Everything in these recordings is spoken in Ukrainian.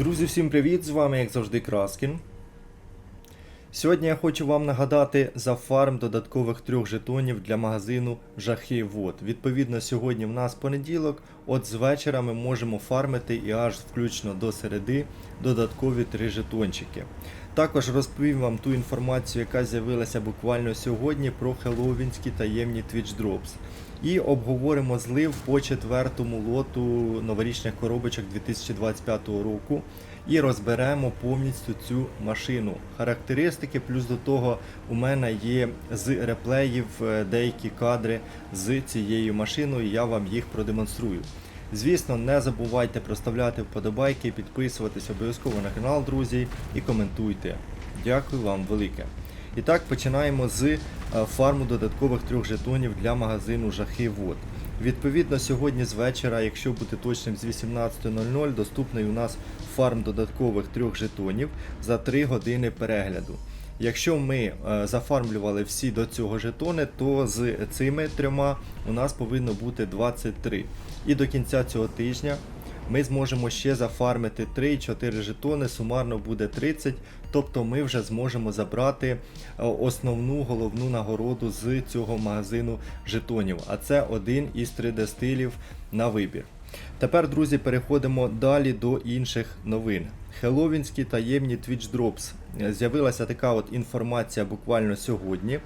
Друзі, всім привіт! З вами, як завжди, Краскін. Сьогодні я хочу вам нагадати за фарм додаткових трьох жетонів для магазину Жахи Вод. Відповідно, сьогодні в нас понеділок, от з вечора ми можемо фармити і аж включно до середи додаткові три жетончики. Також розповім вам ту інформацію, яка з'явилася буквально сьогодні про хеллоуінські таємні Twitch Drops. І обговоримо злив по четвертому лоту новорічних коробочок 2025 року. І розберемо повністю цю машину. Характеристики, плюс до того у мене є з реплеїв е, деякі кадри з цією машиною, я вам їх продемонструю. Звісно, не забувайте проставляти вподобайки, підписуватись обов'язково на канал, друзі, і коментуйте. Дякую вам велике. І так, починаємо з е, фарму додаткових трьох жетонів для магазину Жахи Вод. Відповідно, сьогодні з вечора, якщо бути точним, з 18.00 доступний у нас фарм додаткових трьох жетонів за 3 години перегляду. Якщо ми е, зафармлювали всі до цього жетони, то з цими трьома у нас повинно бути 23. І до кінця цього тижня ми зможемо ще зафармити 3-4 жетони, сумарно буде 30. Тобто ми вже зможемо забрати е, основну головну нагороду з цього магазину жетонів. А це один із 3D стилів на вибір. Тепер, друзі, переходимо далі до інших новин. Хеллоуінські таємні Twitch Drops. Е, З'явилася така от інформація буквально сьогодні.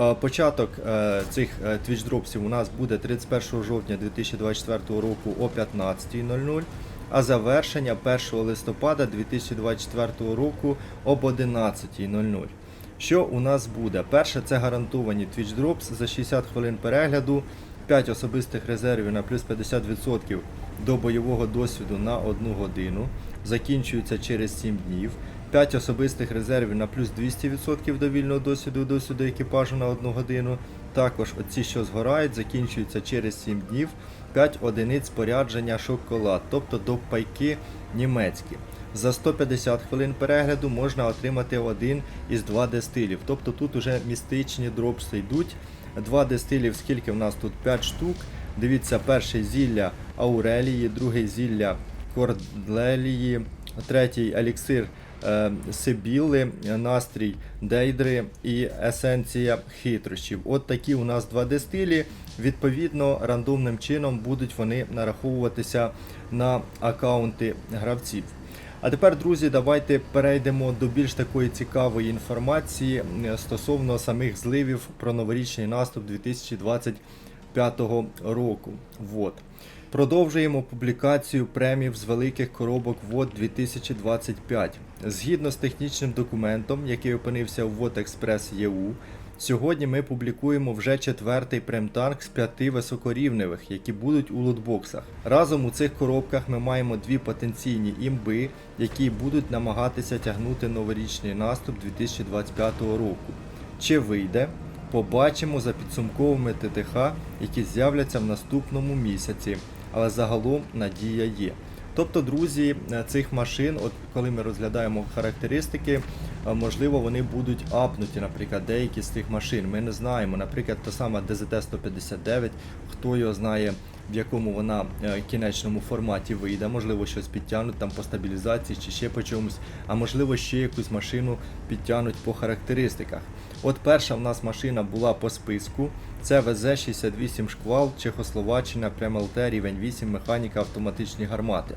Е, Початок е, цих Twitch Dropsів у нас буде 31 жовтня 2024 року о 15.00, а завершення 1 листопада 2024 року об 11.00. Що у нас буде? Перше, це гарантовані Twitch Drops за 60 хвилин перегляду, 5 особистих резервів на плюс 50% до бойового досвіду на 1 годину. Закінчується через 7 днів. 5 особистих резервів на плюс 200% до вільного досвіду досвіду екіпажу на 1 годину. Також оці, що згорають, закінчуються через 7 днів. 5 одиниць спорядження шоколад, тобто до пайки німецькі. За 150 хвилин перегляду можна отримати один із 2D стилів. Тобто тут уже містичні дропси йдуть. 2D стилів, скільки в нас тут 5 штук. Дивіться, перший зілля Аурелії, другий зілля Кордлелії, третій еліксир е, Сибіли, настрій Дейдри і есенція хитрощів. От такі у нас 2D стилі. Відповідно, рандомним чином будуть вони нараховуватися на аккаунти гравців. А тепер, друзі, давайте перейдемо до більш такої цікавої інформації е, стосовно самих зливів про новорічний наступ 2025 року. Вот. Продовжуємо публікацію премів з великих коробок ВОД 2025. Згідно з технічним документом, який опинився у ВОД Експрес ЄУ, сьогодні ми публікуємо вже четвертий премтанк з п'яти високорівневих, які будуть у лутбоксах. Разом у цих коробках ми маємо дві потенційні імби, які будуть намагатися тягнути новорічний наступ 2025 року. Чи вийде? Побачимо за підсумковими ТТХ, які з'являться в наступному місяці, але загалом надія є. Тобто, друзі, е, цих машин, от коли ми розглядаємо характеристики, е, можливо, вони будуть апнуті, наприклад, деякі з цих машин. Ми не знаємо. Наприклад, та сама DZT-159, хто його знає, в якому вона е, кінечному форматі вийде, можливо, щось підтягнуть там по стабілізації чи ще по чомусь, а можливо, ще якусь машину підтягнуть по характеристиках. От перша в нас машина була по списку. Це ВЗ-68 шквал, Чехословаччина, ЛТ, рівень 8, механіка, автоматичні гармати.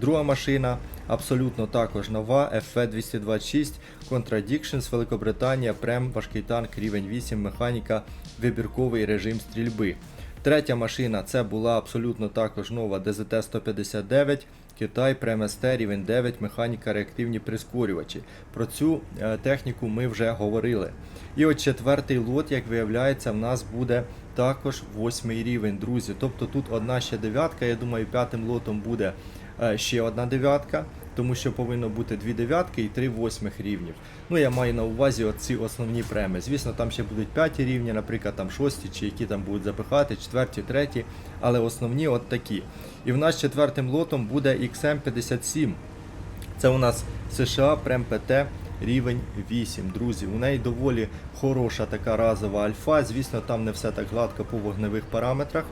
Друга машина абсолютно також нова, FV-226 Contradictions, Великобританія, прем важкий танк, рівень 8, механіка, вибірковий режим стрільби. Третя машина це була абсолютно також нова ДЗТ-159, Китай, Преместер, рівень 9, механіка, реактивні прискорювачі. Про цю е, техніку ми вже говорили. І от четвертий лот, як виявляється, в нас буде також восьмий рівень, друзі. Тобто тут одна ще дев'ятка, я думаю, п'ятим лотом буде е, ще одна дев'ятка, тому що повинно бути дві дев'ятки і три восьмих рівнів. Ну, я маю на увазі оці основні преми. Звісно, там ще будуть п'яті рівні, наприклад, там шості, чи які там будуть запихати, четверті, треті, але основні от такі. І в нас четвертим лотом буде XM57. Це у нас США Прем ПТ рівень 8. Друзі, у неї доволі хороша така разова альфа. Звісно, там не все так гладко по вогневих параметрах.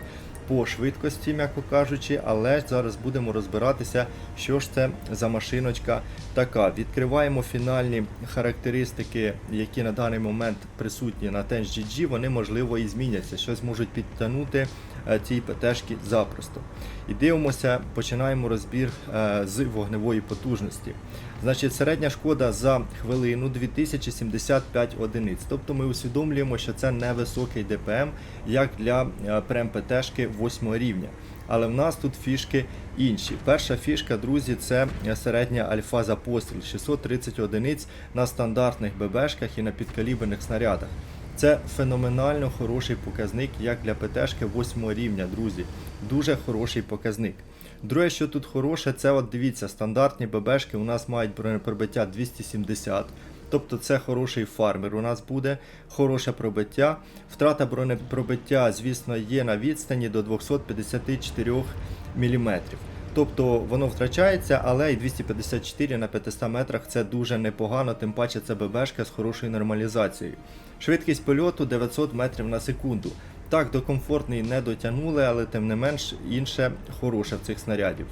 По швидкості, м'яко кажучи, але зараз будемо розбиратися, що ж це за машиночка така. Відкриваємо фінальні характеристики, які на даний момент присутні на Tench GG, вони можливо і зміняться, щось можуть підтягнути е, ці ПТшки запросто. І дивимося, починаємо розбір е, з вогневої потужності. Значить, середня шкода за хвилину 2075 одиниць. Тобто ми усвідомлюємо, що це невисокий ДПМ, як для е, прем ПТшки 8 рівня. Але в нас тут фішки інші. Перша фішка, друзі, це середня альфа за постріл 630 одиниць на стандартних ББшках і на підкаліберних снарядах. Це феноменально хороший показник, як для ПТшки 8 рівня, друзі. Дуже хороший показник. Друге, що тут хороше, це от дивіться, стандартні ББшки у нас мають бронепробиття 270. Тобто це хороший фармер. У нас буде хороше пробиття. Втрата бронепробиття, звісно, є на відстані до 254 мм. Тобто воно втрачається, але і 254 на 500 метрах це дуже непогано, тим паче це ББшка з хорошою нормалізацією. Швидкість польоту 900 метрів на секунду. Так, до комфортної не дотягнули, але тим не менш інше хороше в цих снарядів.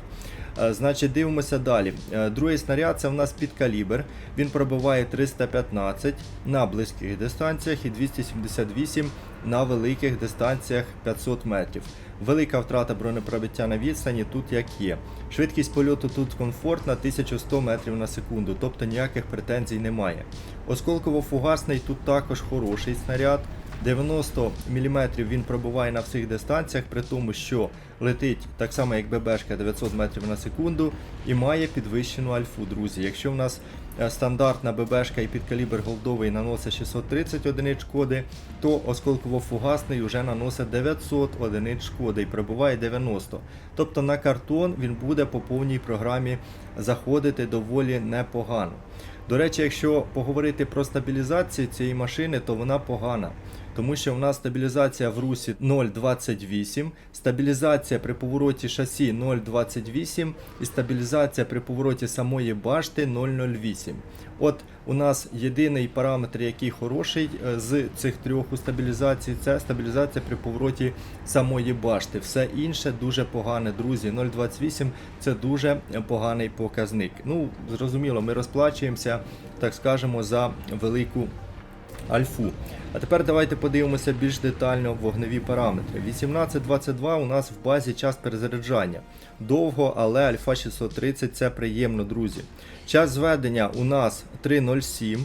Е, Значить, дивимося далі. Е, Другий снаряд це в нас підкалібр. Він пробиває 315 на близьких дистанціях і 278 на великих дистанціях 500 метрів. Велика втрата бронепробиття на відстані тут як є. Швидкість польоту тут комфортна 1100 метрів на секунду, тобто ніяких претензій немає. Осколково-фугасний тут також хороший снаряд. 90 мм він пробуває на всіх дистанціях, при тому, що летить так само, як ББшка 900 метрів на секунду і має підвищену альфу, друзі. Якщо в нас е, стандартна ББшка і підкалібр голдовий наносить 630 одиниць шкоди, то осколково-фугасний вже наносить 900 одиниць шкоди і пробуває 90. Тобто на картон він буде по повній програмі заходити доволі непогано. До речі, якщо поговорити про стабілізацію цієї машини, то вона погана. Тому що в нас стабілізація в русі 0,28, стабілізація при повороті шасі 0,28 і стабілізація при повороті самої башти 0,08. От у нас єдиний параметр, який хороший е, з цих трьох у стабілізації, це стабілізація при повороті самої башти. Все інше дуже погане, друзі. 0,28 це дуже поганий показник. Ну, зрозуміло, ми розплачуємося, так скажемо, за велику альфу. А тепер давайте подивимося більш детально вогневі параметри. 18.22 у нас в базі час перезаряджання. Довго, але альфа 630 це приємно, друзі. Час зведення у нас 3.07.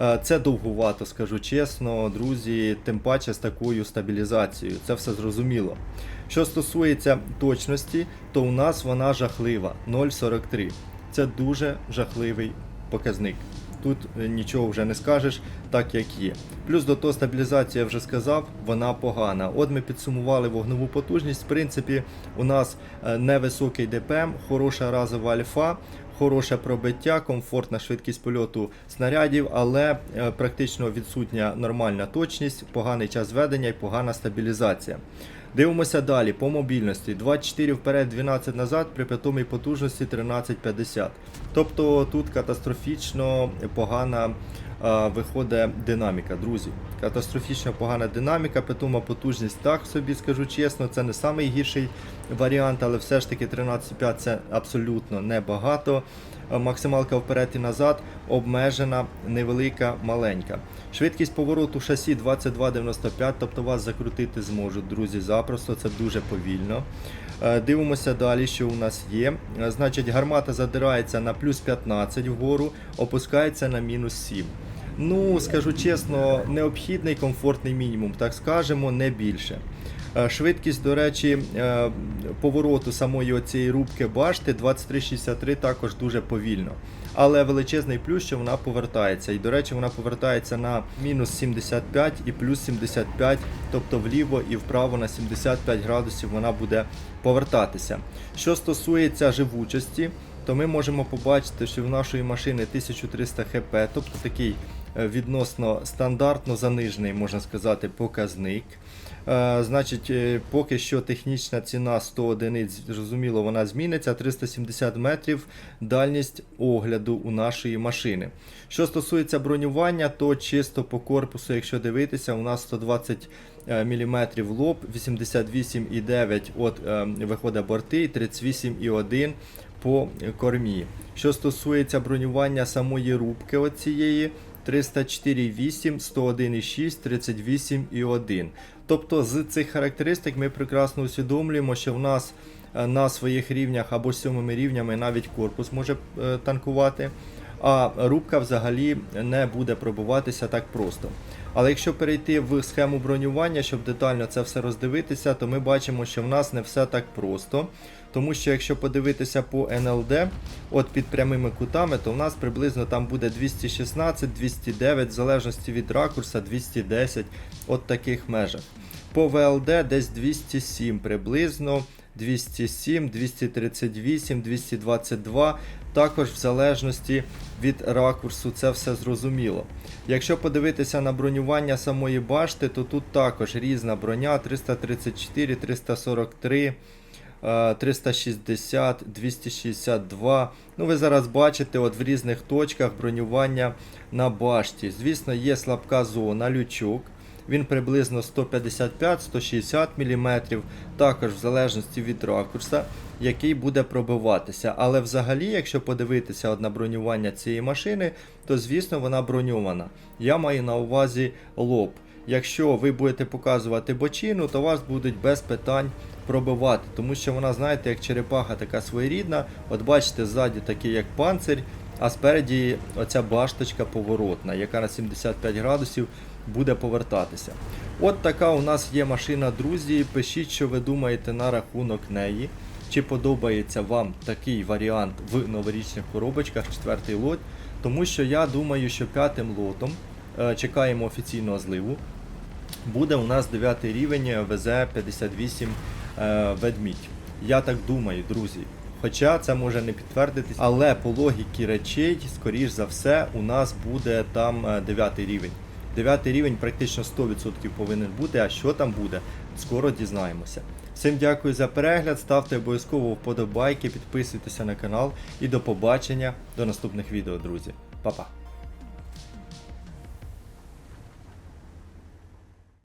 Е, Це довгувато, скажу чесно, друзі, тим паче з такою стабілізацією. Це все зрозуміло. Що стосується точності, то у нас вона жахлива 0,43. Це дуже жахливий показник. Тут е, нічого вже не скажеш, так як є. Плюс до того стабілізація я вже сказав, вона погана. От ми підсумували вогневу потужність. В принципі, у нас е, невисокий ДПМ, хороша разова альфа, хороше пробиття, комфортна швидкість польоту снарядів, але е, практично відсутня нормальна точність, поганий час ведення і погана стабілізація. Дивимося далі по мобільності. 24 вперед, 12 назад при питомій потужності 1350. Тобто тут катастрофічно погана а, виходить динаміка, друзі. Катастрофічно погана динаміка, питома потужність, так собі скажу чесно, це не найгірший варіант, але все ж таки 13,5 це абсолютно небагато. А, Максималка вперед і назад обмежена, невелика, маленька. Швидкість повороту шасі 22,95, тобто вас закрутити зможуть, друзі, запросто, це дуже повільно. Е, Дивимося далі, що у нас є. Е, Значить, гармата задирається на плюс 15 вгору, опускається на мінус 7. Ну, скажу чесно, необхідний комфортний мінімум, так скажемо, не більше. Е, Швидкість, до речі, е, повороту самої цієї рубки башти 2363 також дуже повільно. Але величезний плюс, що вона повертається. І, до речі, вона повертається на мінус 75 і плюс 75, тобто вліво і вправо на 75 градусів вона буде повертатися. Що стосується живучості, то ми можемо побачити, що в нашої машини 1300 хп, тобто такий е, відносно стандартно занижений, можна сказати, показник. Е, Значить, е, поки що технічна ціна 100 одиниць, зрозуміло, вона зміниться. 370 метрів дальність огляду у нашої машини. Що стосується бронювання, то чисто по корпусу, якщо дивитися, у нас 120 мм лоб, 88,9 от е, виходить борти і 38,1 по кормі. Що стосується бронювання самої рубки оцієї, 304,8, 101,6, 38,1. Тобто з цих характеристик ми прекрасно усвідомлюємо, що в нас е, на своїх рівнях або сьомими рівнями навіть корпус може е, танкувати, а рубка взагалі не буде пробуватися так просто. Але якщо перейти в схему бронювання, щоб детально це все роздивитися, то ми бачимо, що в нас не все так просто. Тому що якщо подивитися по НЛД, от під прямими кутами, то в нас приблизно там буде 216, 209, в залежності від ракурса 210, от таких межах. По ВЛД десь 207 приблизно, 207, 238, 222. Також в залежності від ракурсу це все зрозуміло. Якщо подивитися на бронювання самої башти, то тут також різна броня 334, 343. е, 360, 262. Ну, ви зараз бачите от в різних точках бронювання на башті. Звісно, є слабка зона, лючок. Він приблизно 155-160 мм, також в залежності від ракурса, який буде пробиватися. Але взагалі, якщо подивитися на бронювання цієї машини, то звісно вона броньована. Я маю на увазі лоб. Якщо ви будете показувати бочину, то вас будуть без питань пробивати, тому що вона, знаєте, як черепаха така своєрідна. От бачите, ззаді такий як панцирь, а спереді оця башточка поворотна, яка на 75 градусів буде повертатися. От така у нас є машина, друзі. Пишіть, що ви думаєте на рахунок неї. Чи подобається вам такий варіант в новорічних коробочках, четвертий лот. Тому що я думаю, що п'ятим лотом е, чекаємо офіційного зливу. Буде у нас 9 рівень ВЗ-58 е, ведмідь. Я так думаю, друзі. Хоча це може не підтвердитись, але по логіки речей, скоріш за все, у нас буде там е, 9 рівень. 9 рівень практично 100% повинен бути, а що там буде, скоро дізнаємося. Всім дякую за перегляд, ставте обов'язково вподобайки, підписуйтеся на канал і до побачення до наступних відео, друзі. Па-па!